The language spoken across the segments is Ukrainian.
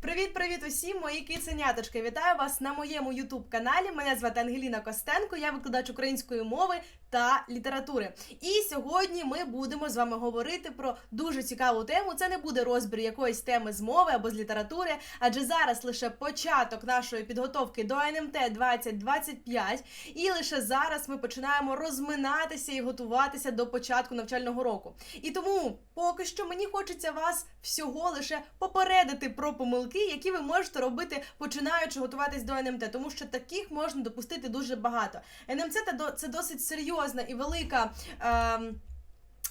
Привіт-привіт усім, мої киценяточки! Вітаю вас на моєму youtube каналі. Мене звати Ангеліна Костенко, я викладач української мови та літератури. І сьогодні ми будемо з вами говорити про дуже цікаву тему. Це не буде розбір якоїсь теми з мови або з літератури, адже зараз лише початок нашої підготовки до НМТ 2025, і лише зараз ми починаємо розминатися і готуватися до початку навчального року. І тому поки що мені хочеться вас всього лише попередити про помилки, які ви можете робити, починаючи готуватись до НМТ, тому що таких можна допустити дуже багато. НМЦ це до- це досить серйозна і велика. ем,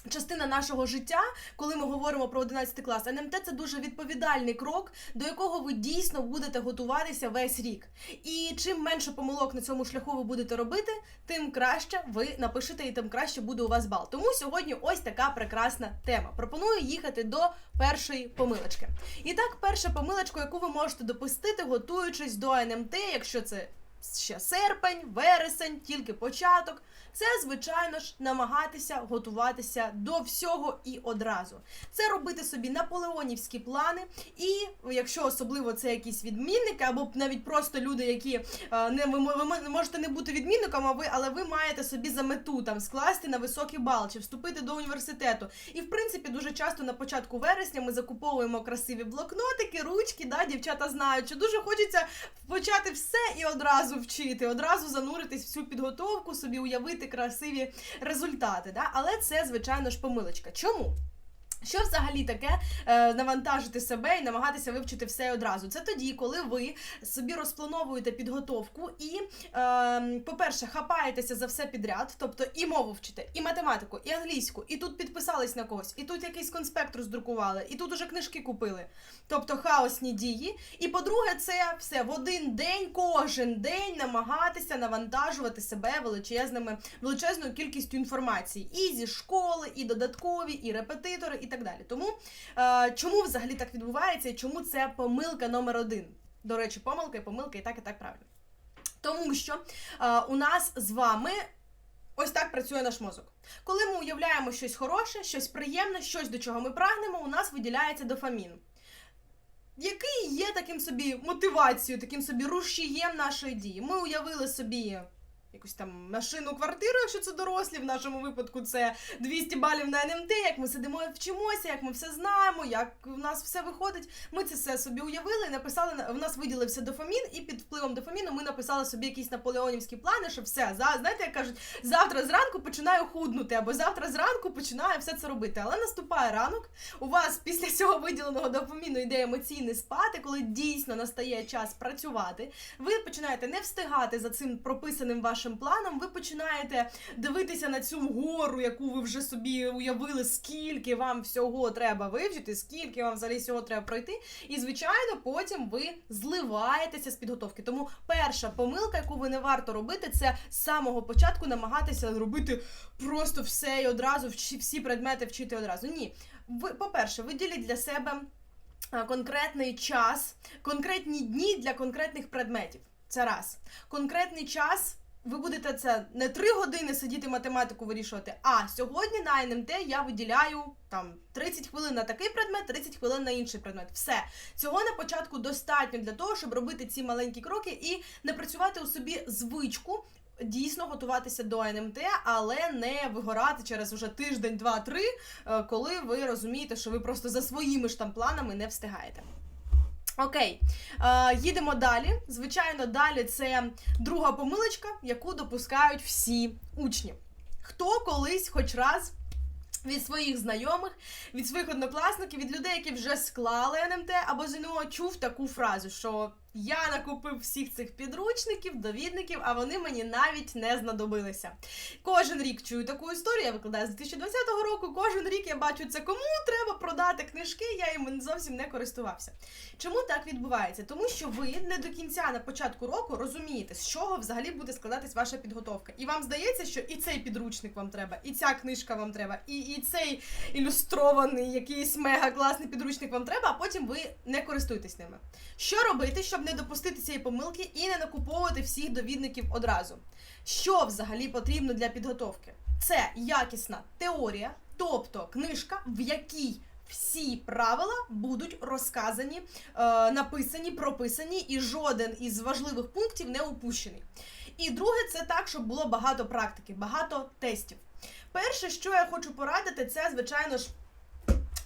Частина нашого життя, коли ми говоримо про 11 клас, НМТ це дуже відповідальний крок, до якого ви дійсно будете готуватися весь рік. І чим менше помилок на цьому шляху ви будете робити, тим краще ви напишете і тим краще буде у вас бал. Тому сьогодні ось така прекрасна тема. Пропоную їхати до першої помилочки. І так, перша помилочка, яку ви можете допустити, готуючись до НМТ, якщо це ще серпень, вересень, тільки початок. Це, звичайно ж, намагатися готуватися до всього і одразу. Це робити собі наполеонівські плани, і якщо особливо це якісь відмінники, або навіть просто люди, які е, не ви, ви можете не бути відмінником, а ви, але ви маєте собі за мету там скласти на високий бал чи вступити до університету. І в принципі дуже часто на початку вересня ми закуповуємо красиві блокнотики, ручки. Да, дівчата знають, що дуже хочеться почати все і одразу вчити, одразу зануритись в цю підготовку, собі уявити красиві результати. Да? Але це, звичайно ж, помилочка. Чому? Що взагалі таке е, навантажити себе і намагатися вивчити все одразу? Це тоді, коли ви собі розплановуєте підготовку і, е, по-перше, хапаєтеся за все підряд, тобто і мову вчите, і математику, і англійську, і тут підписались на когось, і тут якийсь конспект роздрукували, і тут уже книжки купили. Тобто хаосні дії. І по-друге, це все в один день, кожен день намагатися навантажувати себе величезними величезною кількістю інформації і зі школи, і додаткові, і репетитори, і так далі. Тому е, чому взагалі так відбувається, і чому це помилка номер один? До речі, помилка і помилка, і так, і так правильно. Тому що е, у нас з вами. Ось так працює наш мозок. Коли ми уявляємо щось хороше, щось приємне, щось до чого ми прагнемо, у нас виділяється дофамін, який є таким собі мотивацією, таким собі рушієм нашої дії. Ми уявили собі якусь там машину, квартиру, якщо це дорослі. В нашому випадку це 200 балів на НМТ, як ми сидимо вчимося, як ми все знаємо, як в нас все виходить. Ми це все собі уявили і написали. В нас виділився дофамін, і під впливом дофаміну ми написали собі якісь наполеонівські плани, що все, за, знаєте, як кажуть, завтра зранку починаю худнути, або завтра зранку починаю все це робити. Але наступає ранок, у вас після цього виділеного дофаміну йде емоційний спад, і коли дійсно настає час працювати, ви починаєте не встигати за цим прописаним вашим планом. Ви починаєте дивитися на цю гору, яку ви вже собі уявили, скільки вам всього треба вивчити, скільки вам взагалі всього треба пройти. І звичайно, потім ви зливаєтеся з підготовки. Тому перша помилка, яку ви не варто робити, це з самого початку намагатися робити просто все і одразу всі предмети вчити одразу. Ні, ви, по-перше, виділіть для себе конкретний час, конкретні дні для конкретних предметів. Це раз. Конкретний час. Ви будете це не три години сидіти математику вирішувати. А сьогодні на НМТ я виділяю там 30 хвилин на такий предмет, 30 хвилин на інший предмет. Все цього на початку достатньо для того, щоб робити ці маленькі кроки і не працювати у собі звичку. Дійсно готуватися до НМТ, але не вигорати через уже тиждень, два-три, е, коли ви розумієте, що ви просто за своїми ж там планами не встигаєте. Окей, е, їдемо далі. Звичайно, далі це друга помилочка, яку допускають всі учні. Хто колись хоч раз від своїх знайомих, від своїх однокласників, від людей, які вже склали НМТ або ЗНО, чув таку фразу, що я накупив всіх цих підручників, довідників, а вони мені навіть не знадобилися. Кожен рік чую таку історію, я викладаю з 2020 року. Кожен рік я бачу це, кому треба продати книжки, я їм зовсім не користувався. Чому так відбувається? Тому що ви не до кінця на початку року розумієте, з чого взагалі буде складатись ваша підготовка. І вам здається, що і цей підручник вам треба, і ця книжка вам треба, і, і цей ілюстрований якийсь мега класний підручник вам треба, а потім ви не користуєтесь ними. Що робити, щоб не допустити цієї помилки і не накуповувати всіх довідників одразу? Що взагалі потрібно для підготовки? Це якісна теорія, тобто книжка, в якій всі правила будуть розказані, е, написані, прописані, і жоден із важливих пунктів не упущений. І друге, це так, щоб було багато практики, багато тестів. Перше, що я хочу порадити, це звичайно ж.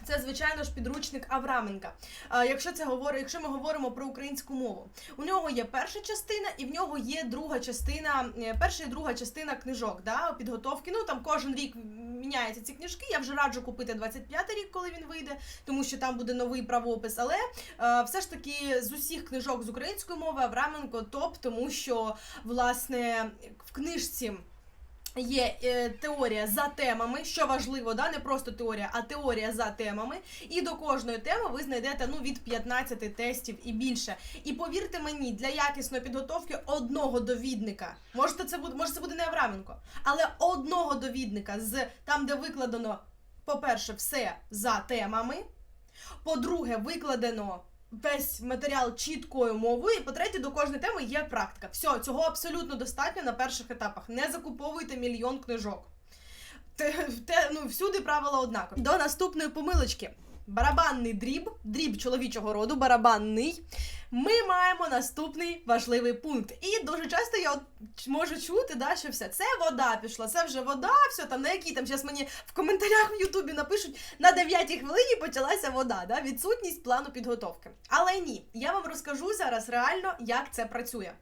Це, звичайно ж, підручник Авраменка. Якщо це говорить, якщо ми говоримо про українську мову, у нього є перша частина, і в нього є друга частина, е, перша і друга частина книжок, да, підготовки. Ну там кожен рік міняються ці книжки. Я вже раджу купити 25-й рік, коли він вийде, тому що там буде новий правопис. Але е, все ж таки з усіх книжок з української мови Авраменко топ, тому що власне в книжці. Є е, теорія за темами, що важливо, да, не просто теорія, а теорія за темами. І до кожної теми ви знайдете ну від 15 тестів і більше. І повірте мені, для якісної підготовки одного довідника, можете це буде, може це буде не Авраменко, але одного довідника з там, де викладено, по-перше, все за темами. По-друге, викладено весь матеріал чіткою мовою. І по-третє, до кожної теми є практика. Все, цього абсолютно достатньо на перших етапах. Не закуповуйте мільйон книжок. Те, те, ну, всюди правила однакові. До наступної помилочки. Барабанний дріб, дріб чоловічого роду, барабанний. Ми маємо наступний важливий пункт. І дуже часто я от можу чути, да, що все, це вода пішла, це вже вода, все там на якій там зараз мені в коментарях в Ютубі напишуть на 9 хвилині почалася вода, да, відсутність плану підготовки. Але ні, я вам розкажу зараз реально, як це працює.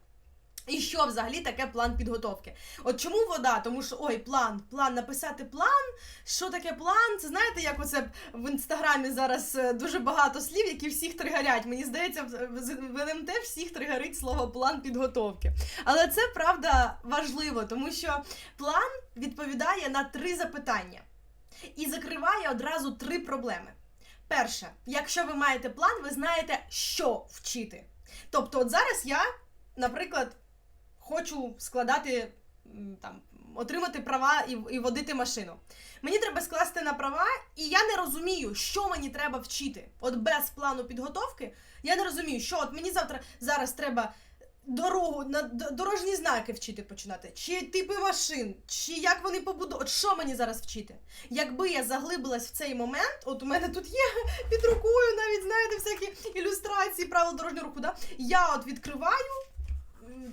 І що взагалі таке план підготовки? От чому вода? Тому що ой, план, план, написати план. Що таке план? Це знаєте, як оце в інстаграмі зараз е, дуже багато слів, які всіх тригарять. Мені здається, в НМТ всіх тригарить слово план підготовки. Але це правда важливо, тому що план відповідає на три запитання і закриває одразу три проблеми. Перше, якщо ви маєте план, ви знаєте, що вчити. Тобто, от зараз я, наприклад, хочу складати там. Отримати права і, і водити машину. Мені треба скласти на права, і я не розумію, що мені треба вчити. От без плану підготовки я не розумію, що от мені завтра зараз треба дорогу на дорожні знаки вчити починати, чи типи машин, чи як вони побудують. От що мені зараз вчити? Якби я заглибилась в цей момент, от у мене тут є під рукою навіть знаєте всякі ілюстрації правил дорожнього руху. Да? Я от відкриваю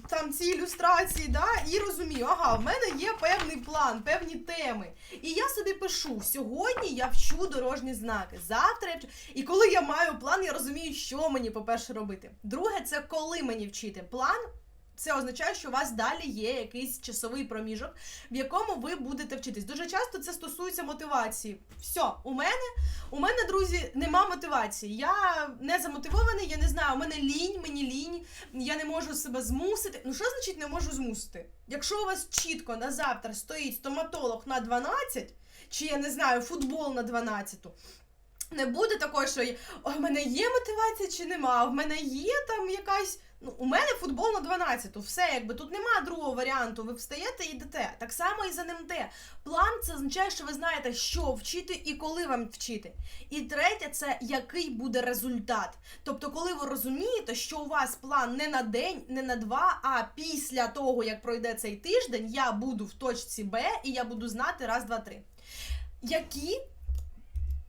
там ці ілюстрації, да, і розумію, ага, в мене є певний план, певні теми. І я собі пишу: сьогодні я вчу дорожні знаки. Завтра я вчу. І коли я маю план, я розумію, що мені, по-перше, робити. Друге, це коли мені вчити. План. Це означає, що у вас далі є якийсь часовий проміжок, в якому ви будете вчитись. Дуже часто це стосується мотивації. Все, у мене, у мене, друзі, нема мотивації. Я не замотивований, я не знаю, у мене лінь, мені лінь, я не можу себе змусити. Ну що значить не можу змусити? Якщо у вас чітко на завтра стоїть стоматолог на 12, чи я не знаю, футбол на 12, не буде такого, що «Ой, в мене є мотивація чи нема, в мене є там якась. Ну, у мене футбол на 12, все, якби тут нема другого варіанту. Ви встаєте і йдете. Так само і за НМТ. План це означає, що ви знаєте, що вчити і коли вам вчити. І третє, це який буде результат. Тобто, коли ви розумієте, що у вас план не на день, не на два, а після того, як пройде цей тиждень, я буду в точці Б і я буду знати раз, два, три. Які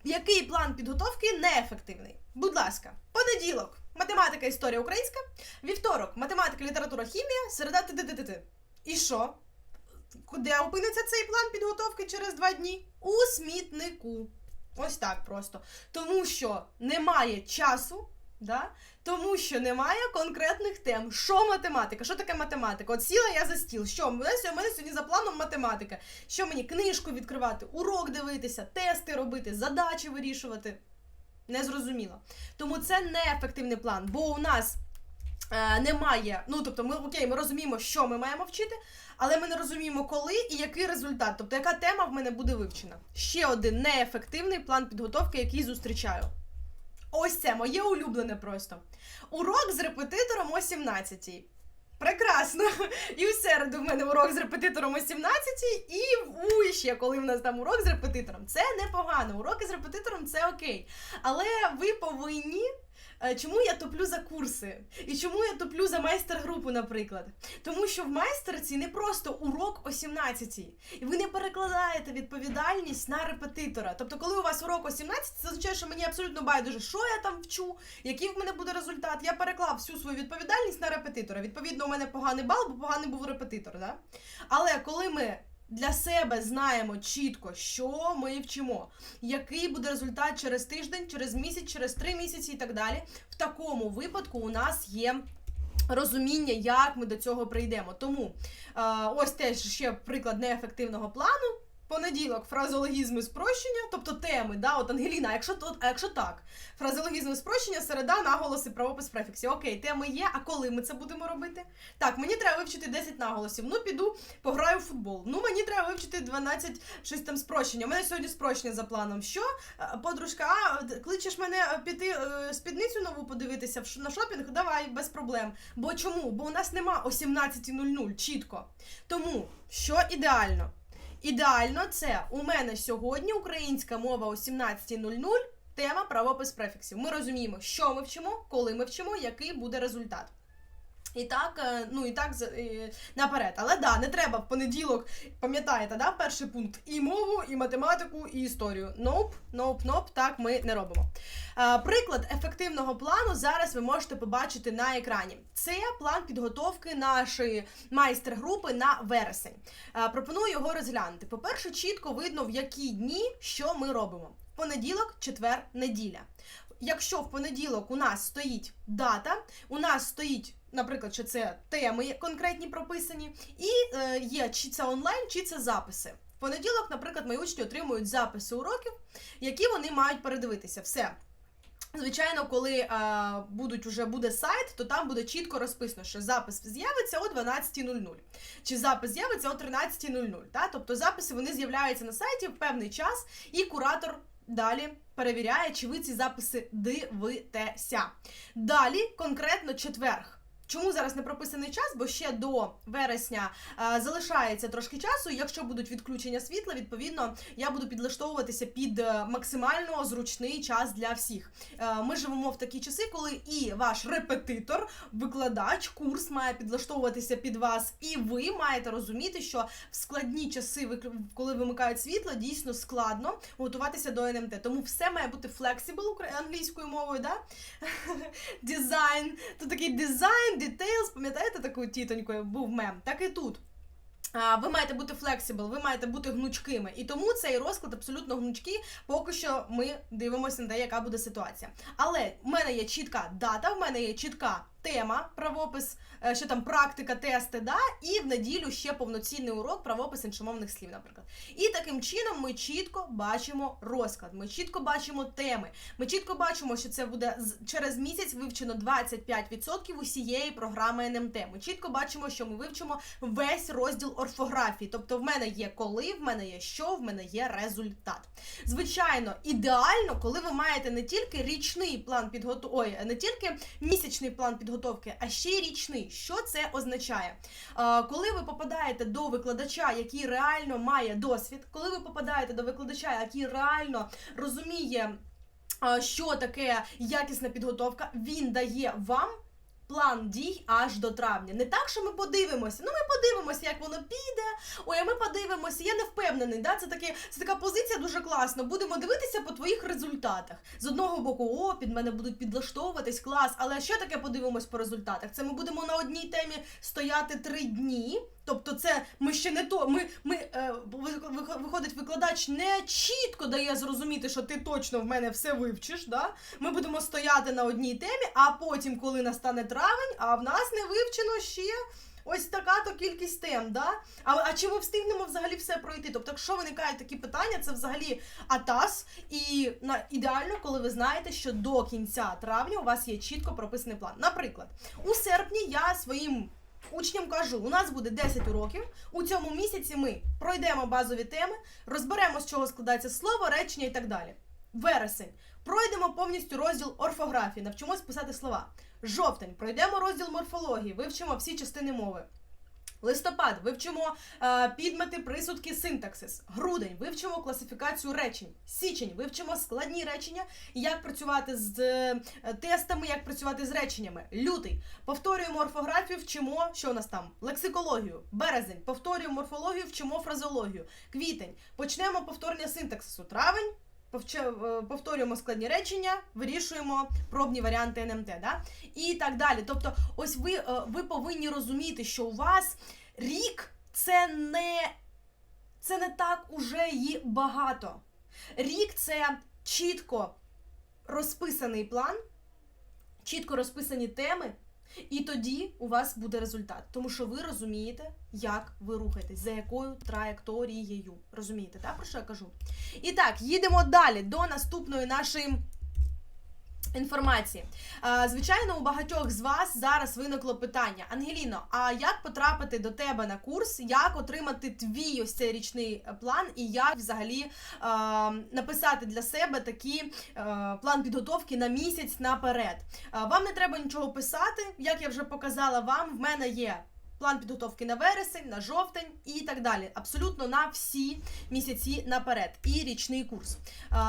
який план підготовки неефективний? Будь ласка, понеділок. Математика, історія українська, вівторок, математика, література, хімія, середа ти І що? Куди опиниться цей план підготовки через два дні? У смітнику. Ось так просто. Тому що немає часу, да? тому що немає конкретних тем. Що математика? Що таке математика? От сіла я за стіл. Що? У мене сьогодні за планом математика. Що мені книжку відкривати, урок дивитися, тести робити, задачі вирішувати? Незрозуміло. Тому це неефективний план, бо у нас е, немає. Ну тобто, ми окей, ми розуміємо, що ми маємо вчити, але ми не розуміємо, коли і який результат. Тобто, яка тема в мене буде вивчена. Ще один неефективний план підготовки, який зустрічаю. Ось це моє улюблене просто. Урок з репетитором о 17 Прекрасно. І в середу в мене урок з репетитором о 17 і в ще коли в нас там урок з репетитором. Це непогано. Уроки з репетитором це окей. Але ви повинні чому я топлю за курси? І чому я топлю за майстер-групу, наприклад? Тому що в майстерці не просто урок о 17 і ви не перекладаєте відповідальність на репетитора. Тобто, коли у вас урок о 17, це означає, що мені абсолютно байдуже, що я там вчу, який в мене буде результат. Я переклав всю свою відповідальність на репетитора. Відповідно, у мене поганий бал, бо поганий був репетитор. Да? Але коли ми для себе знаємо чітко, що ми вчимо, який буде результат через тиждень, через місяць, через три місяці і так далі. В такому випадку у нас є. Розуміння, як ми до цього прийдемо. Тому ось теж ще приклад неефективного плану. Понеділок, фразеологізми спрощення, тобто теми, да, от Ангеліна, а якщо то, а якщо так, фразеологізми спрощення, середа, наголоси, правопис, префіксів. Окей, теми є. А коли ми це будемо робити? Так, мені треба вивчити 10 наголосів. Ну, піду пограю в футбол. Ну, мені треба вивчити 12 щось там спрощення. У мене сьогодні спрощення за планом. Що? Е, Подружка, а кличеш мене е, піти е, спідницю нову подивитися на шопінг? Давай, без проблем. Бо чому? Бо у нас нема о 17.00 чітко. Тому що ідеально? Ідеально, це у мене сьогодні українська мова о 17.00, тема правопис префіксів. Ми розуміємо, що ми вчимо, коли ми вчимо, який буде результат. І так, е, ну і так наперед. Але да, не треба в понеділок, пам'ятаєте, да, перший пункт і мову, і математику, і історію. Nope, nope, nope, так ми не робимо. Е, Приклад ефективного плану зараз ви можете побачити на екрані. Це план підготовки нашої майстер-групи на вересень. Е, Пропоную його розглянути. По-перше, чітко видно, в які дні що ми робимо. Понеділок, четвер, неділя. Якщо в понеділок у нас стоїть дата, у нас стоїть, наприклад, що це теми конкретні прописані, і е, є чи це онлайн, чи це записи. В понеділок, наприклад, мої учні отримують записи уроків, які вони мають передивитися. Все. Звичайно, коли е, будуть уже буде сайт, то там буде чітко розписано, що запис з'явиться о 12.00, чи запис з'явиться о 13.00. Та? Тобто записи вони з'являються на сайті в певний час, і куратор далі перевіряє, чи ви ці записи дивитеся. Далі, конкретно четверг. Чому зараз не прописаний час? Бо ще до вересня е, залишається трошки часу. і Якщо будуть відключення світла, відповідно я буду підлаштовуватися під е, максимально зручний час для всіх. Е, ми живемо в такі часи, коли і ваш репетитор, викладач, курс має підлаштовуватися під вас, і ви маєте розуміти, що в складні часи, коли вимикають світло, дійсно складно готуватися до НМТ. Тому все має бути укра- англійською мовою, да? дизайн. Тут такий дизайн, details, пам'ятаєте таку тітоньку, був мем? Так і тут. Ви маєте бути флексибл, ви маєте бути гнучкими. І тому цей розклад абсолютно гнучкий. Поки що ми дивимося на те, яка буде ситуація. Але в мене є чітка дата, в мене є чітка тема, правопис, е, що там практика, тести, да, і в неділю ще повноцінний урок, правопис іншомовних слів, наприклад. І таким чином ми чітко бачимо розклад, ми чітко бачимо теми. Ми чітко бачимо, що це буде через місяць вивчено 25% усієї програми НМТ. Ми чітко бачимо, що ми вивчимо весь розділ орфографії. Тобто, в мене є коли, в мене є що, в мене є результат. Звичайно, ідеально, коли ви маєте не тільки річний план підготовки, не тільки місячний план підготовки, а ще й річний. Що це означає? Коли ви попадаєте до викладача, який реально має досвід, коли ви попадаєте до викладача, який реально розуміє, що таке якісна підготовка, він дає вам. План дій аж до травня. Не так, що ми подивимося. Ну, ми подивимося, як воно піде. Ой, а ми подивимося. Я не впевнений. Да? Це, таке, це така позиція дуже класна. Будемо дивитися по твоїх результатах. З одного боку, о, під мене будуть підлаштовуватись, клас. Але що таке подивимось по результатах? Це ми будемо на одній темі стояти три дні. Тобто, це ми ще не то. Ми, ми е, ви- ви- виходить, викладач не чітко дає зрозуміти, що ти точно в мене все вивчиш. Да? Ми будемо стояти на одній темі, а потім, коли настане травень, а в нас не вивчено ще. Ось така то кількість тем, да? А, а чи ми встигнемо взагалі все пройти? Тобто, якщо виникають такі питання, це взагалі атас. І на ідеально, коли ви знаєте, що до кінця травня у вас є чітко прописаний план. Наприклад, у серпні я своїм учням кажу: у нас буде 10 уроків. У цьому місяці ми пройдемо базові теми, розберемо, з чого складається слово, речення і так далі. Вересень. Пройдемо повністю розділ орфографії, навчимось писати слова. Жовтень. Пройдемо розділ морфології, вивчимо всі частини мови. Листопад вивчимо е, підмети, присудки, синтаксис. Грудень вивчимо класифікацію речень. Січень вивчимо складні речення, як працювати з е, тестами, як працювати з реченнями. Лютий повторюємо орфографію, вчимо, що у нас там? Лексикологію. Березень повторюємо морфологію, вчимо фразеологію. Квітень почнемо повторення синтаксису. Травень. Е, Повторюємо складні речення, вирішуємо пробні варіанти НМТ, да? і так далі. Тобто, ось ви, е, ви повинні розуміти, що у вас рік це не, це не так уже і багато. Рік це чітко розписаний план, чітко розписані теми, і тоді у вас буде результат. Тому що ви розумієте, як ви рухаєтесь, за якою траєкторією. Розумієте, так, про що я кажу? І так, їдемо далі до наступної нашої. Інформації. Звичайно, у багатьох з вас зараз виникло питання: Ангеліно, а як потрапити до тебе на курс, як отримати твій ось цей річний е, план, і як взагалі а, написати для себе такий е, план підготовки на місяць наперед? Вам не треба нічого писати, як я вже показала вам, в мене є. План підготовки на вересень, на жовтень і так далі. Абсолютно на всі місяці наперед. І річний курс.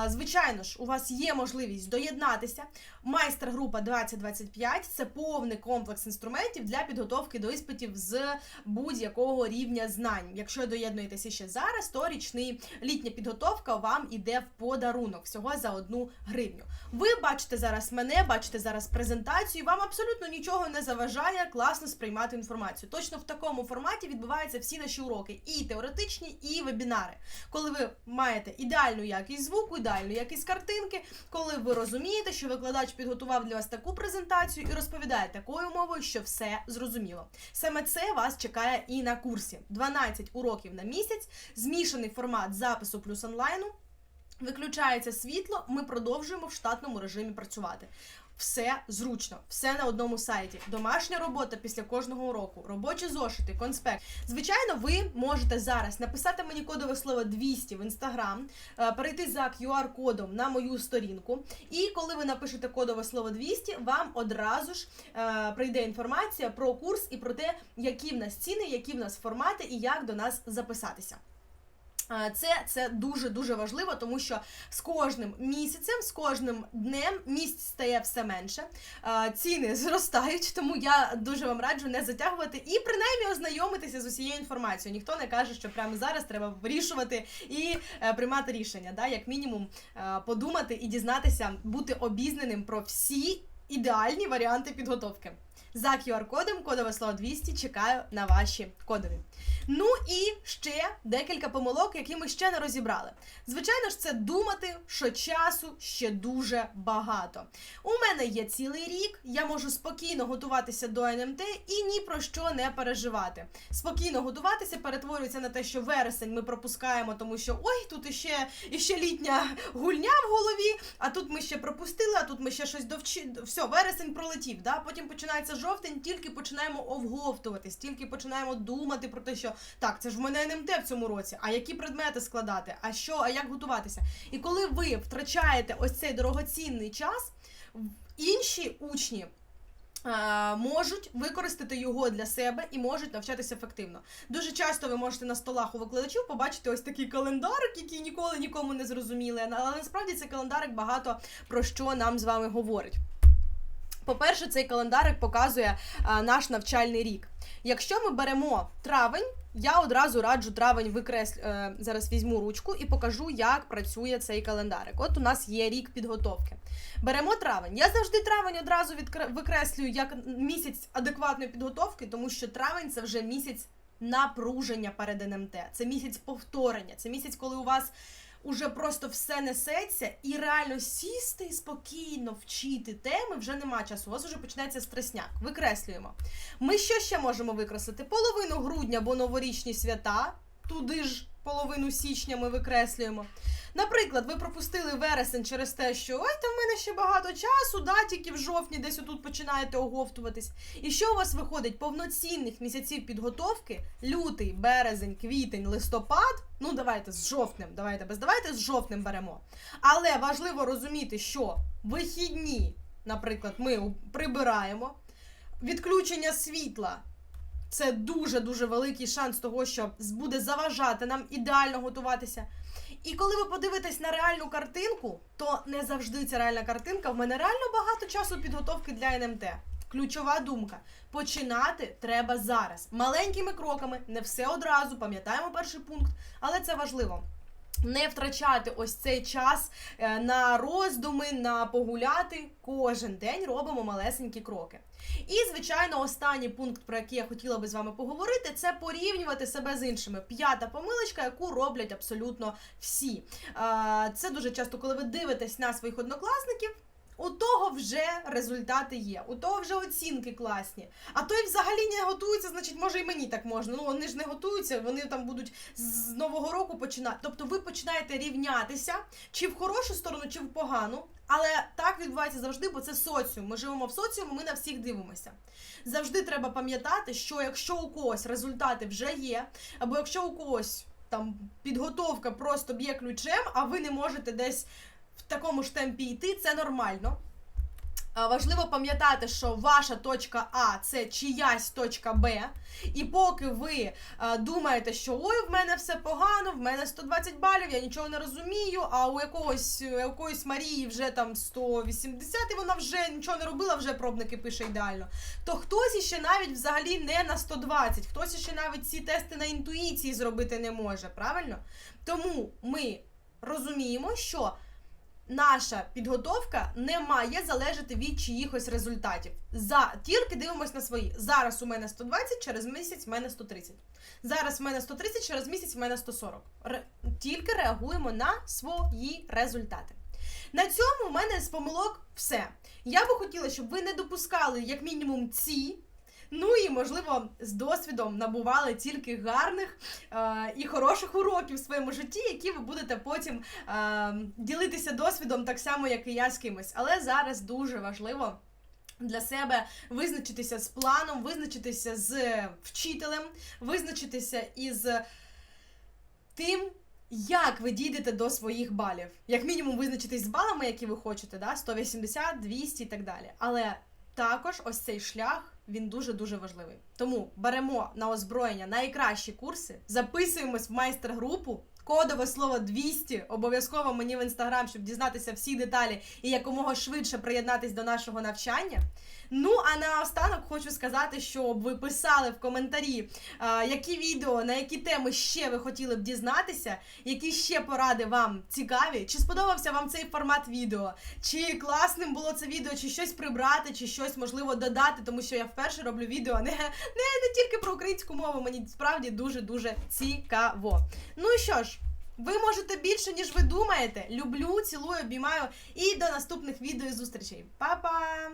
Звичайно ж, у вас є можливість доєднатися. Майстер-група 2025 це повний комплекс інструментів для підготовки до іспитів з будь-якого рівня знань. Якщо доєднуєтеся ще зараз, то річний літня підготовка вам іде в подарунок всього за одну гривню. Ви бачите зараз мене, бачите зараз презентацію. Вам абсолютно нічого не заважає класно сприймати інформацію. Точно в такому форматі відбуваються всі наші уроки, і теоретичні, і вебінари. Коли ви маєте ідеальну якість звуку, ідеальну якість картинки, коли ви розумієте, що викладач підготував для вас таку презентацію і розповідає такою мовою, що все зрозуміло. Саме це вас чекає і на курсі. 12 уроків на місяць, змішаний формат запису плюс онлайну. Виключається світло, ми продовжуємо в штатному режимі працювати. Все зручно, все на одному сайті. Домашня робота після кожного уроку, робочі зошити, конспект. Звичайно, ви можете зараз написати мені кодове слово 200 в інстаграм, е, перейти за QR-кодом на мою сторінку. І коли ви напишете кодове слово 200, вам одразу ж е, прийде інформація про курс і про те, які в нас ціни, які в нас формати і як до нас записатися. Це, це дуже дуже важливо, тому що з кожним місяцем, з кожним днем місць стає все менше. Ціни зростають, тому я дуже вам раджу не затягувати і принаймні ознайомитися з усією інформацією. Ніхто не каже, що прямо зараз треба вирішувати і е, приймати рішення. Да? Як мінімум е, подумати і дізнатися, бути обізнаним про всі ідеальні варіанти підготовки. За QR-кодом, кодове слово 200, чекаю на ваші кодові. Ну і ще декілька помилок, які ми ще не розібрали. Звичайно ж, це думати, що часу ще дуже багато. У мене є цілий рік, я можу спокійно готуватися до НМТ і ні про що не переживати. Спокійно готуватися перетворюється на те, що вересень ми пропускаємо, тому що ой, тут іще, іще літня гульня в голові, а тут ми ще пропустили, а тут ми ще щось довчи. Все, вересень пролетів. Да? Потім починається жовтень, тільки починаємо овговтуватись, тільки починаємо думати про те, що так, це ж в мене НМТ в цьому році, а які предмети складати, а що, а як готуватися. І коли ви втрачаєте ось цей дорогоцінний час, інші учні. е, Можуть використати його для себе і можуть навчатися ефективно. Дуже часто ви можете на столах у викладачів побачити ось такий календарик, який ніколи нікому не зрозуміли. Але насправді цей календарик багато про що нам з вами говорить. По-перше, цей календарик показує а, наш навчальний рік. Якщо ми беремо травень, я одразу раджу травень викреслю. Е, зараз візьму ручку і покажу, як працює цей календарик. От у нас є рік підготовки. Беремо травень. Я завжди травень одразу відкре- викреслюю як місяць адекватної підготовки, тому що травень це вже місяць напруження перед НМТ. Це місяць повторення, це місяць, коли у вас уже просто все несеться, і реально сісти і спокійно вчити теми вже нема часу. У вас вже починається стресняк. Викреслюємо. Ми що ще можемо викреслити? Половину грудня, бо новорічні свята. Туди ж половину січня ми викреслюємо. Наприклад, ви пропустили вересень через те, що ой, там в мене ще багато часу, да, тільки в жовтні десь отут починаєте оговтуватись. І що у вас виходить? Повноцінних місяців підготовки: лютий, березень, квітень, листопад. Ну, давайте з жовтнем, давайте без давайте з жовтнем беремо. Але важливо розуміти, що вихідні, наприклад, ми прибираємо, відключення світла це дуже дуже великий шанс того, що буде заважати нам ідеально готуватися. І коли ви подивитесь на реальну картинку, то не завжди ця реальна картинка. В мене реально багато часу підготовки для НМТ. Ключова думка: починати треба зараз. Маленькими кроками, не все одразу. Пам'ятаємо перший пункт, але це важливо. Не втрачати ось цей час е, на роздуми, на погуляти. Кожен день робимо малесенькі кроки. І, звичайно, останній пункт, про який я хотіла би з вами поговорити, це порівнювати себе з іншими. П'ята помилочка, яку роблять абсолютно всі. Е, Це дуже часто, коли ви дивитесь на своїх однокласників. У того вже результати є, у того вже оцінки класні. А той взагалі не готується, значить, може і мені так можна. Ну вони ж не готуються, вони там будуть з нового року починати. Тобто ви починаєте рівнятися чи в хорошу сторону, чи в погану. Але так відбувається завжди, бо це соціум. Ми живемо в соціумі, ми на всіх дивимося. Завжди треба пам'ятати, що якщо у когось результати вже є, або якщо у когось там підготовка просто б'є ключем, а ви не можете десь в такому ж темпі йти, це нормально. Важливо пам'ятати, що ваша точка А це чиясь точка Б. І поки ви думаєте, що ой, в мене все погано, в мене 120 балів, я нічого не розумію, а у якогось, у якоїсь Марії вже там 180, і вона вже нічого не робила, вже пробники пише ідеально. То хтось іще навіть взагалі не на 120, хтось іще навіть ці тести на інтуїції зробити не може, правильно? Тому ми розуміємо, що наша підготовка не має залежати від чиїхось результатів. За тільки дивимось на свої. Зараз у мене 120, через місяць в мене 130. Зараз в мене 130, через місяць в мене 140. Ре- Тільки реагуємо на свої результати. На цьому в мене з помилок все. Я би хотіла, щоб ви не допускали як мінімум ці. Ну і можливо з досвідом набували тільки гарних е, і хороших уроків в своєму житті, які ви будете потім е, ділитися досвідом так само, як і я з кимось. Але зараз дуже важливо. Для себе визначитися з планом, визначитися з вчителем, визначитися із тим, як ви дійдете до своїх балів. Як мінімум, визначитись з балами, які ви хочете, да? 180, 200 і так далі. Але також ось цей шлях він дуже дуже важливий. Тому беремо на озброєння найкращі курси, записуємось в майстер-групу. Кодове слово 200 обов'язково мені в інстаграм, щоб дізнатися всі деталі і якомога швидше приєднатись до нашого навчання. Ну а наостанок хочу сказати, щоб ви писали в коментарі, які відео, на які теми ще ви хотіли б дізнатися, які ще поради вам цікаві, чи сподобався вам цей формат відео, чи класним було це відео, чи щось прибрати, чи щось можливо додати, тому що я вперше роблю відео не, не, не тільки про українську мову, мені справді дуже дуже цікаво. Ну і що ж. Ви можете більше, ніж ви думаєте. Люблю, цілую, обіймаю і до наступних відео і зустрічей. Па-па!